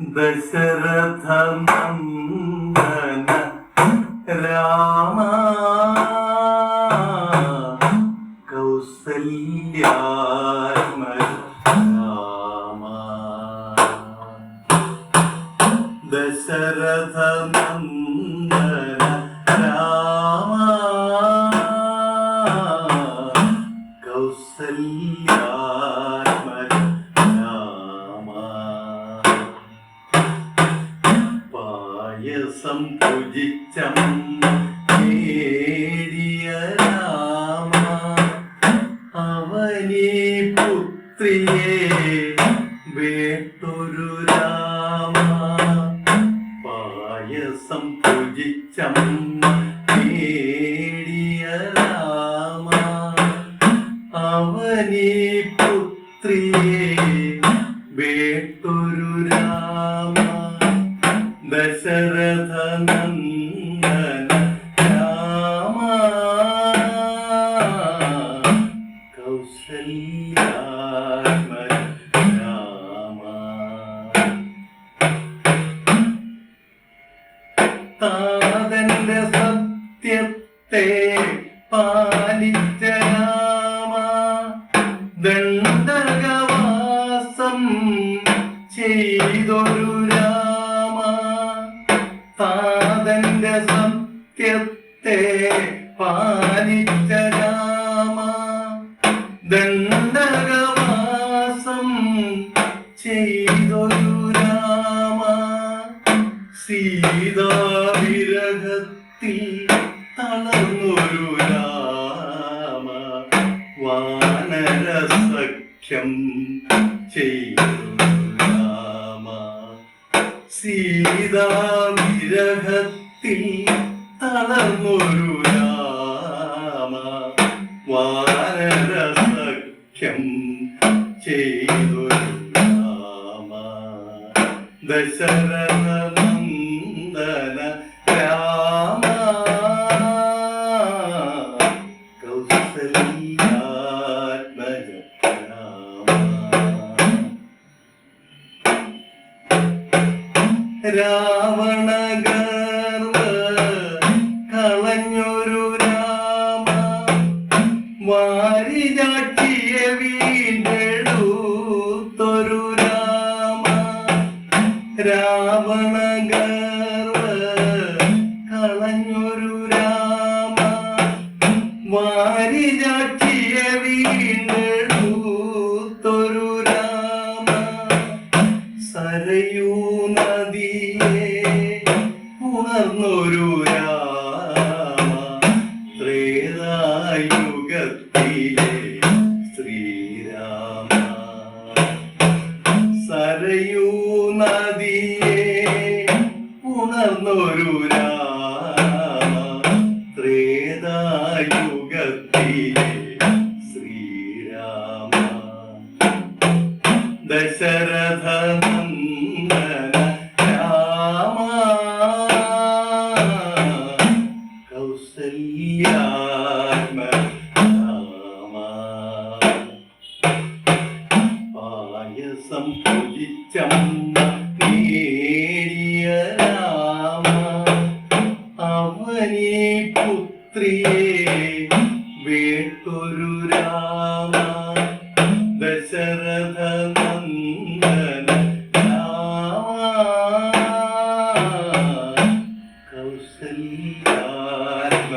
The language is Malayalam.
ദശരഥ നന്ദന രാമ കൗസല്യാത്മ രാമ ദശരഥ നന്ദന രാമ കൗസല്യാത്മ പായസം പൂജിച്ചം നേടിയ രാമ. അവനീ പുത്രിയെ വേട്ടൊരു രാമ. പായസം പൂജിച്ചം നേടിയ രാമ. അവനീ പുത്രിയെ വേട്ടൊരു രാമ ദശരഥ താതന്റെ സത്യത്തെ പാലിച്ച രാമ. ദണ്ഡകവാസം ചെയ്തൊരു രാമ. സീതാവിരഹത്തിൽ തളർന്നൊരു രാമ. വാനരസഖ്യം ചെയ്തൊരു രാമ. തളർന്നൊരു രാമ വാനരസഖ്യം ചെയ്തൊരു രാമ. ദശരഥ നന്ദന രാമ. കൗസല്യാത്മജ വാരിജാട്ടിയ വീണ്ടെടുത്തൊരു രാമ രാവണഗർവ സരയൂ നദിയെ ഉണർന്നൊരു രാ ത്രേതായുഗത്തിലെ വെളിച്ചം നേടിയ രാമ അവനെ പുത്രിയെ വേട്ടൊരു ദശരഥ നന്ദന രാമ. കൗസല്യാത്മ